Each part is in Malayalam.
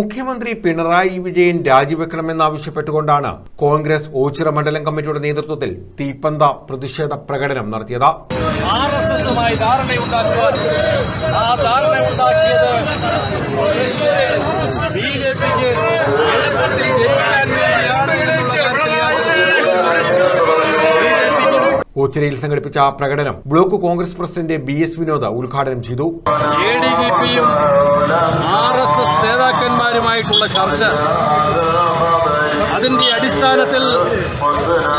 മുഖ്യമന്ത്രി പിണറായി വിജയൻ രാജിവെക്കണമെന്നാവശ്യപ്പെട്ടുകൊണ്ടാണ് കോൺഗ്രസ് ഓച്ചിറ മണ്ഡലം കമ്മിറ്റിയുടെ നേതൃത്വത്തിൽ തീപ്പന്ത പ്രതിഷേധ പ്രകടനം നടത്തിയത്. ആർ എസ് എസുമായി ധാരണയുണ്ടാക്കുവാൻ ആ ധാരണ ഉണ്ടാക്കിയത് തൃശ്ശൂരിൽ ബി ജെ പിക്ക് എളുപ്പത്തിൽ ജയിക്കാൻ വേണ്ടിയാണ് എന്നുള്ള ഓച്ചിറയിൽ സംഘടിപ്പിച്ച പ്രകടനം block Congress president B S Vinod ഉദ്ഘാടനം ചെയ്തു. എ ഡി ജി പിയും ആർ എസ് എസ് നേതാക്കന്മാരുമായിട്ടുള്ള ചർച്ച. അതിന്റെ അടിസ്ഥാനത്തിൽ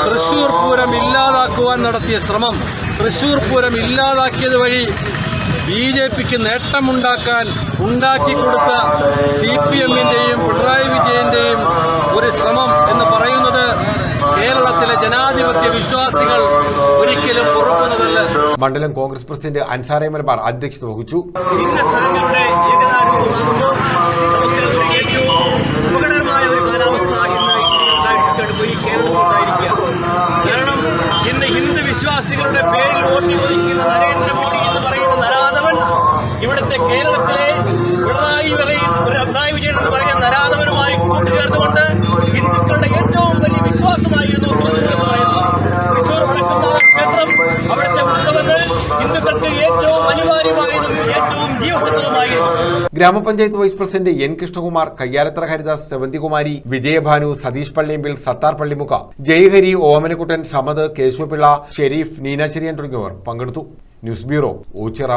തൃശ്ശൂർ പൂരം ഇല്ലാതാക്കുവാൻ നടത്തിയ ശ്രമം. തൃശ്ശൂർ പൂരം ഇല്ലാതാക്കിയത് വഴി ബി ജെ പിക്ക് നേട്ടമുണ്ടാക്കാൻ ഉണ്ടാക്കിക്കൊടുത്ത സി പി എമ്മിന്റെയും പിണറായി വിജയന്റെയും ഒരു ശ്രമം എന്ന് പറയുന്നത് കേരളത്തിലെ ജനാധിപത്യ വിശ്വാസികൾ ഒരിക്കലും പുറക്കുന്നതല്ല മണ്ഡലം കോൺഗ്രസ് പ്രസിഡന്റ് അൻസാറെ മലബാർ അധ്യക്ഷത വഹിച്ചു. ഭിന്നസ്വരങ്ങളുടെ ഏകതാരൂപമാകുമ്പോൾ നമുക്ക് ഏറ്റവും അപകടകരമായ ഒരു കാലാവസ്ഥ ഇന്ന് ഉണ്ടായിരിക്കുകയാണ് ഈ കേരളത്തിൽ ഉണ്ടായിരിക്കുക കാരണം ഇന്ന് ഹിന്ദു വിശ്വാസികളുടെ പേരിൽ വോട്ട് ചോദിക്കുന്ന നരേന്ദ്രമോദി എന്ന് പറയുന്ന നരാധവൻ ഇവിടുത്തെ കേരളത്തിലെ പിണറായി പറയുന്ന പിണറായി വിജയൻ എന്ന് പറയുന്ന നരാധവനുമായി കൂട്ടുചേർത്തുകൊണ്ട് ഹിന്ദുക്കളുടെ ഏറ്റവും വലിയ വിശ്വാസമായിരുന്നു തൃശ്ശൂർ എന്ന് പറയുന്നത് തൃശ്ശൂർ വടക്കുന്നാഥ ക്ഷേത്രം അവിടുത്തെ ഉത്സവങ്ങൾ ഏറ്റവും ഏറ്റവും grama panchayat vice president N Krishnakumar Kayyalathra Haridas Sevanthikumari Vijayabhanu Satheesh Palliyambil Sathar Pallimukha Jayahari Omanakuttan Samad Keshavapillai Sherif Neena Cherian തുടങ്ങിയവർ പങ്കെടുത്തു. News bureau Ochira.